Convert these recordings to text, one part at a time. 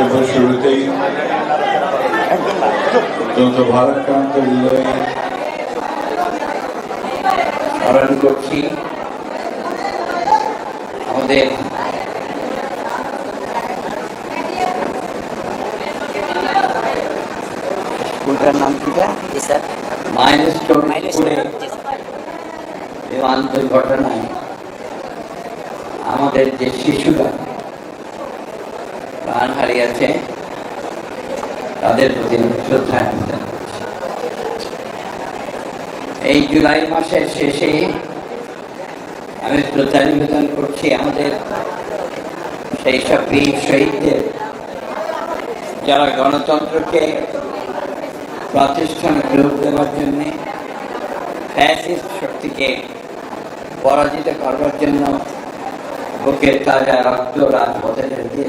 বক্তব্যের শুরুতেই? অত্যন্ত ভারাক্রান্ত হৃদয়ে স্মরণ করছি আমাদের স্কুলটার নাম কিটা মাইলস্টোন মাইলেজ স্কুলে বিমান আমাদের যে শিশুরা প্রাণ হারিয়েছে, তাদের প্রতি শ্রদ্ধা এই জুলাই মাসের শেষে আমি শ্রদ্ধা নিবেদন করছি আমাদের সেই সব বীর শহীদদের, যারা গণতন্ত্রকে প্রাতিষ্ঠানিক রূপ দেওয়ার জন্য ফ্যাসিস্ট শক্তিকে পরাজিত করবার জন্য বুকের তাজা রক্ত রাজপথে দিয়েছেন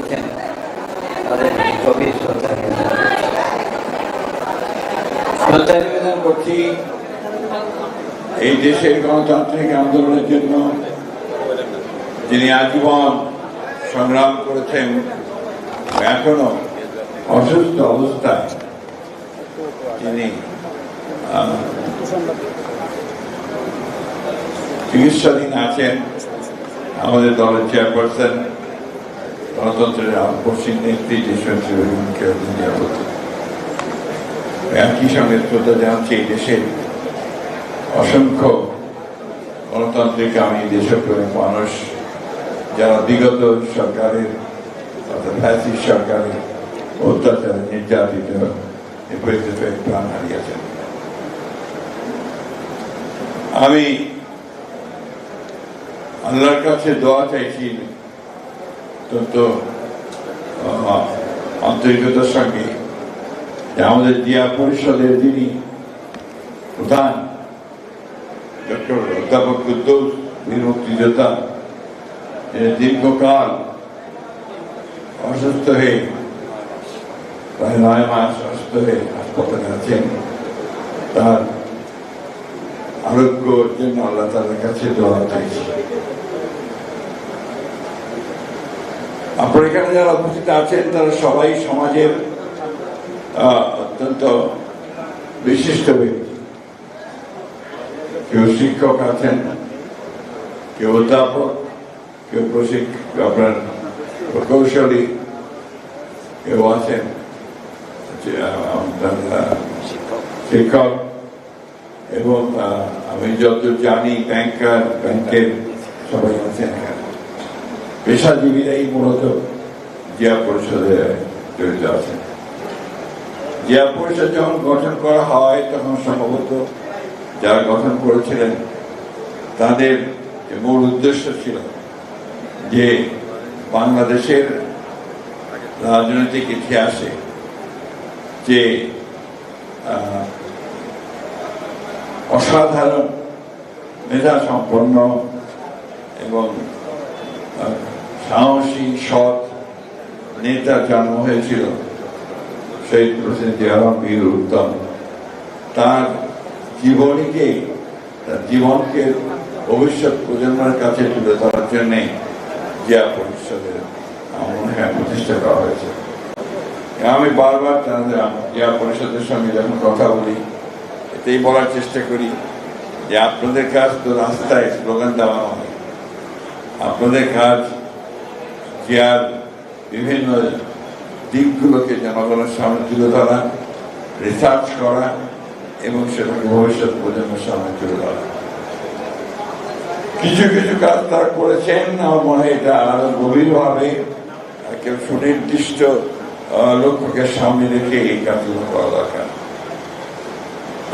তাদের গভীর শ্রদ্ধা নিবেদন করছি। এই দেশের গণতান্ত্রিক আন্দোলনের জন্য যিনি আজীবন সংগ্রাম করেছেন এখনও অসুস্থ অবস্থায় তিনি চিকিৎসাধীন আছেন, আমাদের দলের চেয়ারপারসন গণতন্ত্রের পশ্চিম নেত্রী যশবন্তী বেগমকে নিরাপত্তা একই সঙ্গে শ্রদ্ধা জানাচ্ছি এই দেশের অসংখ্য গণতান্ত্রিক আমি দেশপ্রেমিক মানুষ, যারা বিগত সরকারের অর্থাৎ ফ্যাসিস সরকারের অত্যাচারে নির্যাতিত হয়ে প্রাণ হারিয়েছেন। আমি আল্লাহর কাছে দোয়া চাইছি অত্যন্ত আন্তরিকতার সঙ্গে আমাদের জিয়া পরিষদের যিনি প্রধান ডক্টর অধ্যাপক কুদ্দুস বীর মুক্তিযোদ্ধা দীর্ঘকাল অসুস্থ হয়ে, প্রায় নয় মাস অসুস্থ হয়ে হাসপাতালে আছেন। তার আরোগ্যর জন্য আল্লাহ তাদের কাছে দোয়া চাইছি। আপনার এখানে যারা উপস্থিত আছেন তারা সবাই সমাজের অত্যন্ত বিশিষ্ট ব্যক্তি। কেউ শিক্ষক আছেন কেউ অধ্যাপক কেউ প্রশিক্ষক আপনার প্রকৌশলী কেউ আছেন শিক্ষক। এবং আমি যত জানি ব্যাংকার ব্যাংকের সবাই আছেন এখানে। পেশাজীবীরাই মূলত জিয়া পরিষদে জড়িত আছেন। জিয়া পরিষদ যখন গঠন করা হয়, তখন সম্ভবত যারা গঠন করেছিলেন, তাদের মূল উদ্দেশ্য ছিল যে বাংলাদেশের রাজনৈতিক ইতিহাসে যে অসাধারণ মেধা সম্পন্ন এবং সাহসী সৎ নেতার জন্ম হয়েছিল। শহীদ প্রেসিডেন্ট জিয়াউর বীর উত্তম। তার জীবনীকে, তার জীবনকে ভবিষ্যৎ প্রজন্মের কাছে তুলে ধরার জন্য জিয়া পরিষদের মনে হয় প্রতিষ্ঠা করা হয়েছে। আমি বারবার তাদের জিয়া পরিষদের সঙ্গে যখন কথা বলি, এতেই বলার চেষ্টা করি যে আপনাদের কাজ তো রাস্তায় স্লোগান দেওয়া হয় আপনাদের কাজ জিয়ার বিভিন্ন দিকগুলোকে জনগণের সামনে তুলে ধরা রিসার্চ করা এবং সেটাকে ভবিষ্যৎ প্রজন্মের সামনে তুলে ধরা কিছু কিছু কাজ তারা করেছেন, আমার মনে হয় এটা আরও গভীরভাবে একটা সুনির্দিষ্ট লক্ষ্যকে সামনে রেখে এই কাজগুলো করা দরকার।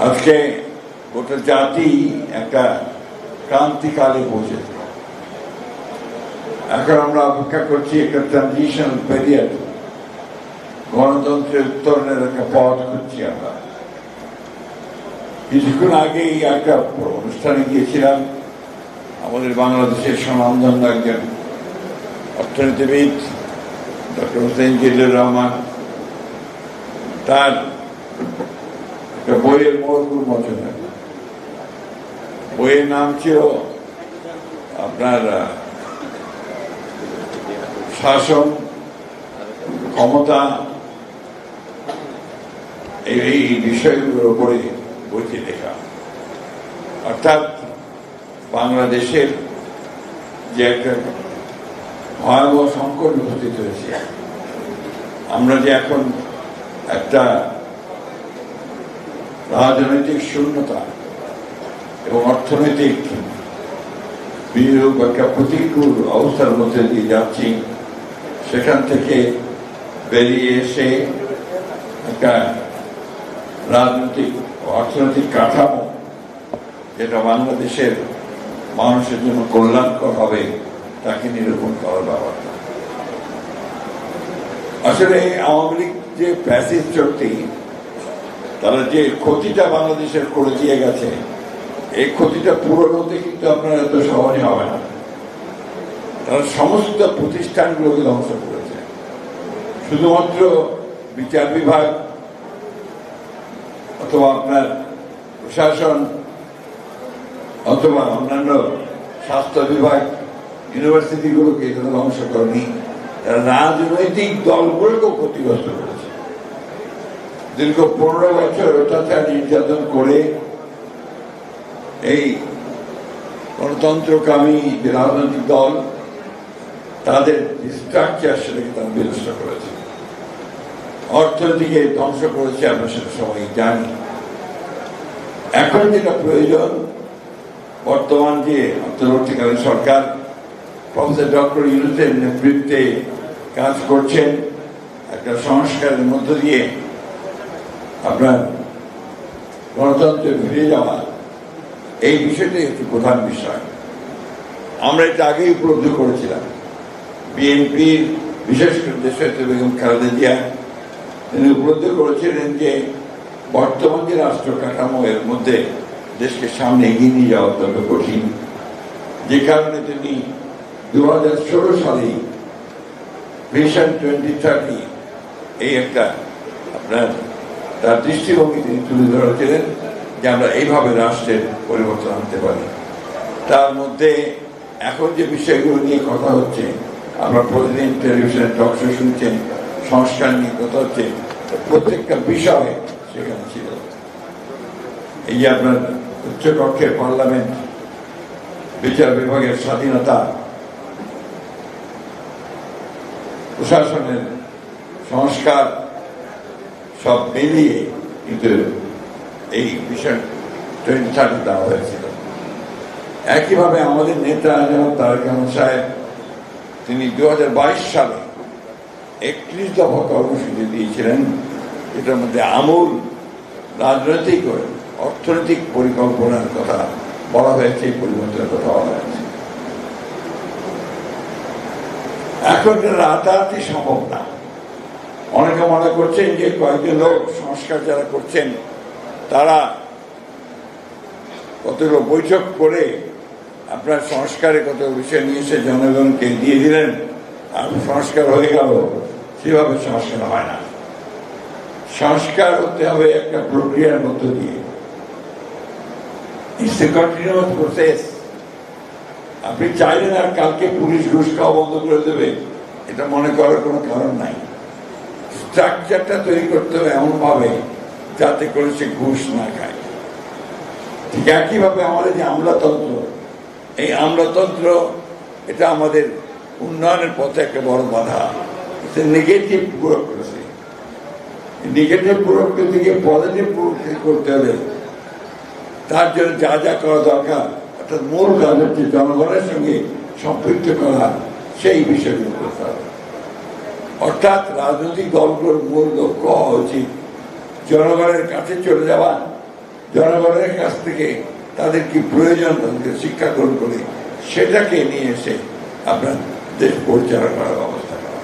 আজকে গোটা জাতি একটা ক্রান্তিকালে বসে এখন আমরা অপেক্ষা করছি একটা ট্রানজিশন পেরিয়ড গণতন্ত্রের উত্তরণের একটা পথ খুঁজছি আমরা। কিছুক্ষণ আগেই একটা অনুষ্ঠানে গিয়েছিলাম, আমাদের বাংলাদেশের স্বনামধন্য একজন অর্থনীতিবিদ, ডক্টর হোসেন জিল্লুর রহমান। তার একটা বইয়ের মরকুর মতন বইয়ের নাম ছিল আপনার শাসন ক্ষমতা, এই বিষয়গুলোর উপরে বইটি লেখা। অর্থাৎ বাংলাদেশের যে একটা ভয়াবহ সংকট উপস্থিত হয়েছে, আমরা যে এখন একটা রাজনৈতিক শূন্যতা এবং অর্থনৈতিক বিরূপ একটা প্রতিকূল অবস্থার মধ্যে দিয়ে যাচ্ছি সেখান থেকে বেরিয়ে এসে একটা রাজনৈতিক অর্থনৈতিক কাঠামো যেটা বাংলাদেশের মানুষের জন্য কল্যাণকর হবে, তাকে নিরূপণ করার ব্যাপারটা আসলে আওয়ামী লীগ যে প্যাসিভ শক্তি তারা যে ক্ষতিটা বাংলাদেশের করে দিয়ে গেছে, এই ক্ষতিটা পূরণ হতে কিন্তু আপনার এত সহজে হবে না। সমস্ত প্রতিষ্ঠানগুলোকে ধ্বংস করেছে। শুধুমাত্র বিচার বিভাগ অথবা আপনার প্রশাসন অথবা অন্যান্য স্বাস্থ্য বিভাগ, ইউনিভার্সিটিগুলোকে তারা ধ্বংস করেনি। রাজনৈতিক দলগুলোকেও ক্ষতিগ্রস্ত করেছে। দীর্ঘ পনেরো বছর অত্যাচার নির্যাতন করে এই গণতন্ত্রকামী যে রাজনৈতিক দল তাদের স্ট্রাকচার সেটাকে তারা বিনষ্ট করেছে। অর্থনীতিকে ধ্বংস করেছে, আমরা সেটা সবাই জানি। এখন যেটা প্রয়োজন, বর্তমান যে অন্তর্বর্তীকালীন সরকার, প্রফেসর ডক্টর ইউনুসের নেতৃত্বে কাজ করছেন, একটা সংস্কারের মধ্য দিয়ে আপনার গণতন্ত্রে ফিরে যাওয়া, এই বিষয়টাই একটি প্রধান বিষয়। আমরা এটা আগেই উপলব্ধি করেছিলাম। বিএনপির বিশেষ করে দেশনেত্রী বেগম খালেদা জিয়া তিনি উপলব্ধি করেছিলেন যে বর্তমান যে রাষ্ট্র কাঠামো, এর মধ্যে দেশকে সামনে এগিয়ে নিয়ে যাওয়া অত্যন্ত কঠিন। যে কারণে তিনি দু হাজার ষোলো সালেই ভিশন টোয়েন্টি থার্টি এই একটা আপনার, তার দৃষ্টিভঙ্গি তিনি তুলে ধরেছিলেন যে আমরা এইভাবে রাষ্ট্রের পরিবর্তন আনতে পারি। তার মধ্যে এখন যে বিষয়গুলো নিয়ে কথা হচ্ছে আমরা প্রতিদিন টেলিভিশনে টক শো শুনছেন সংস্কার নিয়ে কথা হচ্ছে। প্রত্যেকটা বিষয় সেখানে ছিল। এই যে আপনার উচ্চকক্ষের পার্লামেন্ট, বিচার বিভাগের স্বাধীনতা, প্রশাসনের সংস্কার, সব মিলিয়ে কিন্তু এই বিষয় টোয়েন্টি থার্টি দেওয়া হয়েছিল। একইভাবে আমাদের নেতা যেমন তারেক সাহেব তিনি দু হাজার বাইশ সালে একত্রিশ দফা কর্মসূচি দিয়েছিলেন এটার মধ্যে আমূল রাজনৈতিক অর্থনৈতিক পরিকল্পনার কথা বলা হয়েছে পরিবর্তনের কথা বলা হয়েছে। এখন রাতারাতি সম্ভব না। অনেকে মনে করছেন যে কয়েকজন লোক সংস্কার যারা করছেন, তারা কতগুলো বৈঠক করে আপনার সংস্কারে কত বিষয় নিয়ে জনগণকে দিয়ে দিলেন, আর সংস্কার হয়ে গেল। সেভাবে সংস্কার হয় না। সংস্কার হতে হবে একটা প্রক্রিয়ার মধ্য দিয়ে। ইটস এ কন্টিনিউয়াস প্রসেস আপনি চাইলেন আর কালকে পুলিশ ঘুষ খাওয়া বন্ধ করে দেবে, এটা মনে করার কোনো কারণ নাই। স্ট্রাকচারটা তৈরি করতে হবে এমনভাবে যাতে করে সে ঘুষ না খায়। ঠিক একইভাবে আমাদের যে আমলাতন্ত্র এই আমলাতন্ত্র, এটা আমাদের উন্নয়নের পথে একটা বড় বাধা। নেগেটিভ ব্যুরোক্রেসি নেগেটিভ ব্যুরোক্রেসিকে পজিটিভ ব্যুরোক্রেসি করতে হবে তার জন্য যা যা করা দরকার, অর্থাৎ মূল কাজ হচ্ছে জনগণের সঙ্গে সম্পৃক্ত করা, সেই বিষয়গুলো করতে হবে। অর্থাৎ রাজনৈতিক দলগুলোর মূল লক্ষ্য হওয়া উচিত। জনগণের কাছে চলে যাওয়া, জনগণের কাছ থেকে তাদের কি প্রয়োজন তাদেরকে শিক্ষা গ্রহণ করে সেটাকে নিয়ে এসে আপনার দেশ পরিচালনা করার ব্যবস্থা করা।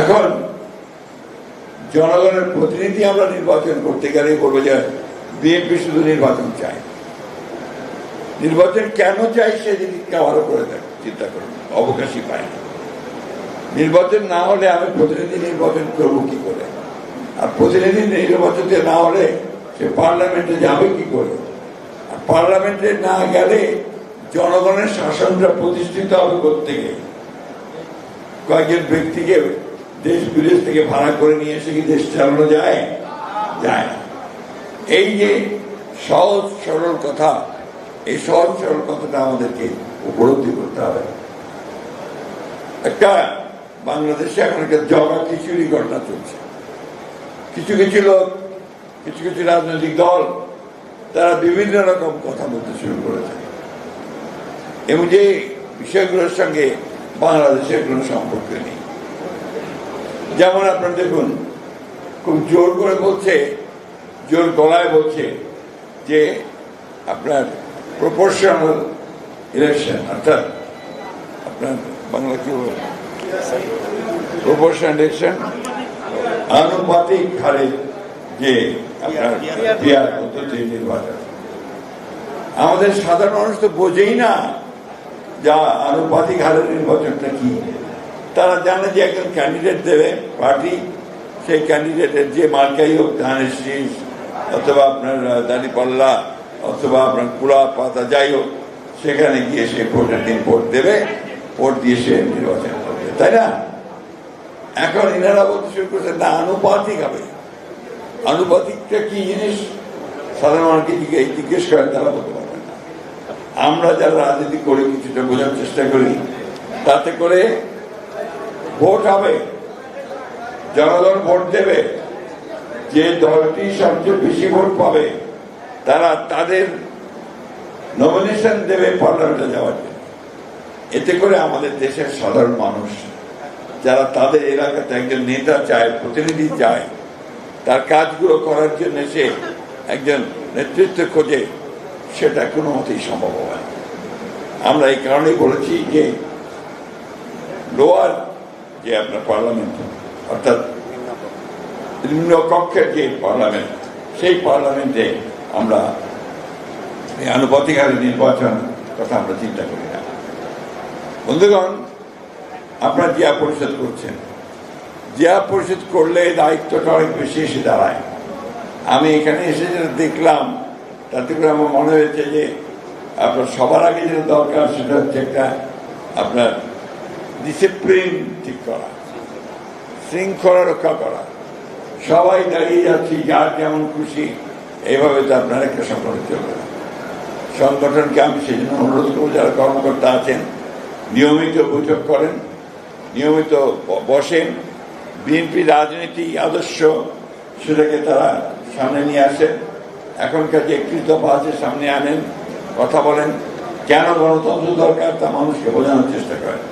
এখন জনগণের প্রতিনিধি আমরা নির্বাচন করতে গেলে বলব যে বিএনপি শুধু নির্বাচন চায় নির্বাচন কেন চাই সেদিকে ভালো করে দেখ, চিন্তা করুন, অবকাশই পায় না। নির্বাচন না হলে আমি প্রতিনিধি নির্বাচন করব কি করে? আর প্রতিনিধি নির্বাচনে না হলে সে পার্লামেন্টে যাবে কি করে? আর পার্লামেন্টে না গেলে জনগণের শাসনটা প্রতিষ্ঠিত হবে গিয়ে কয়েকজন ব্যক্তিকে দেশ বিদেশ থেকে ভাড়া করে নিয়ে এসে কি দেশ চালানো যায়? যায় না। এই যে সহজ সরল কথা, এই সহজ সরল কথাটা আমাদেরকে উপলব্ধি করতে হবে। একটা বাংলাদেশে এখন একটা জগা খিচুড়ি ঘটনা চলছে। কিছু কিছু লোক, কিছু কিছু রাজনৈতিক দল তারা বিভিন্ন রকম কথা বলতে শুরু করেছে। এবং যে বিষয়গুলোর সঙ্গে বাংলাদেশের কোনো সম্পর্ক নেই। যেমন আপনার দেখুন, খুব জোর করে বলছে, জোর গলায় বলছে যে আপনার প্রপোর্শনাল ইলেকশন অর্থাৎ আপনার বাংলা কি প্রপোর্শনাল ইলেকশন আনুপাতিক হারে যে আপনার পিয়ার পদ্ধতি নির্বাচন। আমাদের সাধারণ মানুষ তো বোঝেই না যা আনুপাতিক হারের নির্বাচনটা কি। তারা জানে যে একজন ক্যান্ডিডেট দেবে পার্টি সেই ক্যান্ডিডেটের যে মার্কাই হোক ধানের শীষ অথবা আপনার দাঁড়িপাল্লা অথবা আপনার কুড়া পাতা যাই হোক সেখানে গিয়ে সে ভোটের দিন ভোট দেবে ভোট দিয়ে সে নির্বাচন করবে তাই না? এখন এনারা বলতে শুরু করছে না আনুপাতিক হবে। আনুপাতিকটা কি জিনিস? সাধারণ জিজ্ঞে- জিজ্ঞেস করেন তারা বলতে পারবেন না। আমরা যারা রাজনীতি করি, কিছুটা বোঝার চেষ্টা করি, তাতে করে ভোট হবে। জনগণ ভোট দেবে। যে দলটি সবচেয়ে বেশি ভোট পাবে, তারা তাদের নমিনেশন দেবে পার্লামেন্টে যাওয়ার জন্য। এতে করে আমাদের দেশের সাধারণ মানুষ, যারা তাদের এলাকাতে একজন নেতা চায়, প্রতিনিধি চায় তার কাজগুলো করার জন্য সে একজন নেতৃত্ব খোঁজে, সেটা কোনো মতেই সম্ভব না। আমরা এই কারণেই বলেছি যে লোয়ার যে আপনার পার্লামেন্ট, অর্থাৎ নিম্ন কক্ষের যে পার্লামেন্ট, সেই পার্লামেন্টে আমরা এই আনুপাতিক নির্বাচন কথা আমরা চিন্তা করি না। বন্ধুগণ, আপনার জিয়া পরিষদ করছেন জিয়া পরিষদ করলে দায়িত্বটা অনেক বেশি এসে দাঁড়ায়। আমি এখানে এসে যেটা দেখলাম, তাতে করে আমার মনে হয়েছে যে আপনার সবার আগে যেটা দরকার সেটা হচ্ছে একটা আপনার ডিসিপ্লিন ঠিক করা, শৃঙ্খলা রক্ষা করা। সবাই দাঁড়িয়ে যাচ্ছি, যার যেমন খুশি এইভাবে তো আপনার একটা সংগঠন চলবে সংগঠনকে আমি সেই জন্য অনুরোধ করব, যারা কর্মকর্তা আছেন, নিয়মিত বৈঠক করেন, নিয়মিত বসেন বিএনপি রাজনীতি আদর্শ সেটাকে তারা সামনে নিয়ে আসেন এখনকার যে একত্রিশ দফা আছে সামনে আনেন, কথা বলেন, কেন গণতন্ত্র দরকার তা মানুষকে বোঝানোর চেষ্টা করেন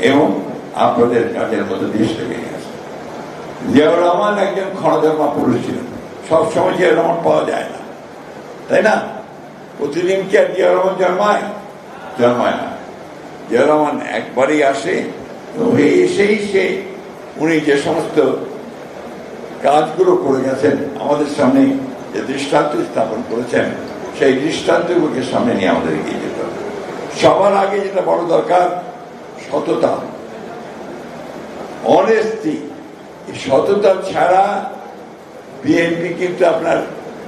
এবং আপনাদের কাজের মধ্যে দেশটাকে নিয়ে আসেন। জিয়াউর রহমান একজন ক্ষণধর্মা পুরুষ ছিলেন। সবসময় জিয়াউর রহমান পাওয়া যায় না। তাই না? প্রতিদিন কি আর জিয়াউর রহমান জন্মায়? জন্মায় না। জিয়াউর রহমান একবারই আসে এসেই সে উনি যে সমস্ত কাজগুলো করে গেছেন, আমাদের সামনে যে দৃষ্টান্ত স্থাপন করেছেন, সেই দৃষ্টান্তগুলোকে সামনে নিয়ে আমাদের এগিয়ে যেতে হবে। সবার আগে যেটা বড় দরকার, সততা। অনেস্টি সততা ছাড়া বিএনপি কিন্তু আপনার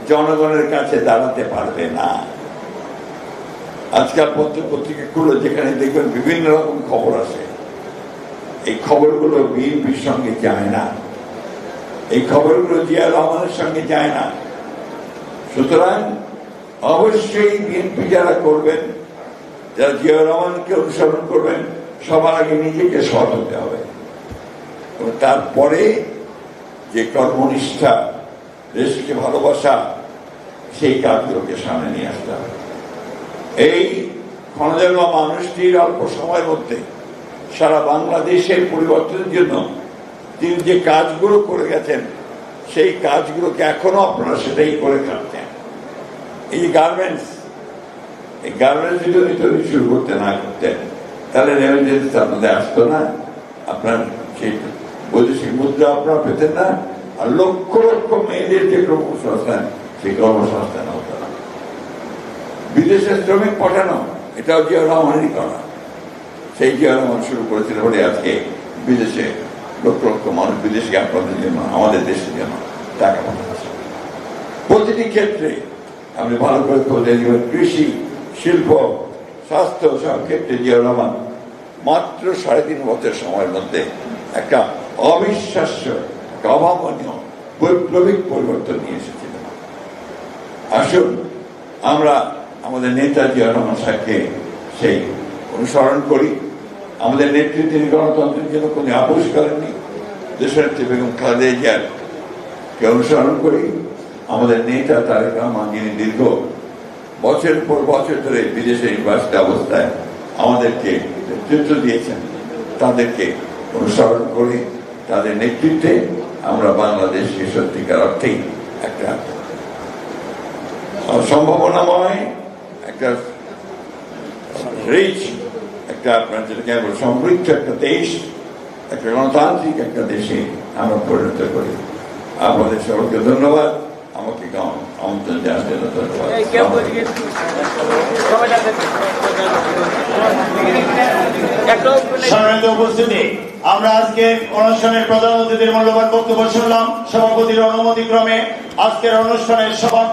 জনগণের কাছে দাঁড়াতে পারবে না। আজকাল পত্র পত্রিকা খুলে যেখানে দেখবেন বিভিন্ন রকম খবর আসে। এই খবরগুলো বিএনপির সঙ্গে যায় না। এই খবরগুলো জিয়া রহমানের সঙ্গে যায় না। সুতরাং অবশ্যই বিএনপি যারা করবেন, যারা জিয়া রহমানকে অনুসরণ করবেন, সবার আগে নিজেকে সৎ হতে হবে। তারপরে যে কর্মনিষ্ঠা, দেশকে ভালোবাসা, সেই কাজগুলোকে সামনে নিয়ে আসতে হবে। এই ক্ষণজন্ম মানুষটির অল্প সময়ের মধ্যে সারা বাংলাদেশের পরিবর্তনের জন্য তিনি যে কাজগুলো করে গেছেন, সেই কাজগুলোকে এখনও আপনারা সেটাই করে থাকতেন এই গার্মেন্টস এই গার্মেন্টস যদি তৈরি শুরু করতে না করতেন, তাহলে রেমিটেন্স আপনাদের আসতো না। আপনার সেই বৈদেশিক মুদ্রা আপনারা পেতেন না। আর লক্ষ লক্ষ মেয়েদের যে কর্মসংস্থান, সেই কর্মসংস্থান হতো না। বিদেশে শ্রমিক পাঠানো, এটাও জিয়া রহমানেরই করা। সেই জিয়া রহমান শুরু করেছিল বলে আজকে বিদেশে লক্ষ লক্ষ মানুষ বিদেশে আপনাদের জন্য, আমাদের দেশের জন্য টাকা পাঠাচ্ছে। প্রতিটি ক্ষেত্রে আপনি ভালো করে দিবেন কৃষি, শিল্প, স্বাস্থ্য সব ক্ষেত্রে জিয়া রহমান মাত্র সাড়ে তিন বছর সময়ের মধ্যে একটা অবিশ্বাস্য অভাবনীয়, বৈপ্লবিক পরিবর্তন নিয়ে এসেছিলেন আসুন, আমরা আমাদের নেতা নেতাজি রহমান সাহেবকে সেই অনুসরণ করি। আমাদের নেতৃত্বে তিনি গণতন্ত্রের জন্য কোনো আপোষ করেননি দেশের বেগম খালেদা জিয়ার কে অনুসরণ করি। আমাদের নেতা তারেক রহমান, যিনি দীর্ঘ বছর পর বছর ধরে বিদেশে নির্বাসিত অবস্থায় আমাদেরকে নেতৃত্ব দিয়েছেন, তাদেরকে অনুসরণ করে। তাদের নেতৃত্বে আমরা বাংলাদেশকে সত্যিকার অর্থেই একটা সম্ভাবনাময়, একটা রিচ একটা আপনার যেটাকে সমৃদ্ধ একটা দেশ একটা গণতান্ত্রিক একটা দেশে আমরা পরিণত করি আপনাদের সকলকে ধন্যবাদ আমাকে আমন্ত্রণ জানাতে ধন্যবাদ সম্মানিত উপস্থিতি আমরা আজকে অনুষ্ঠানের প্রধান অতিথির মূল্যবান বক্তব্য শুনলাম সভাপতির অনুমতি ক্রমে আজকের অনুষ্ঠানের সভা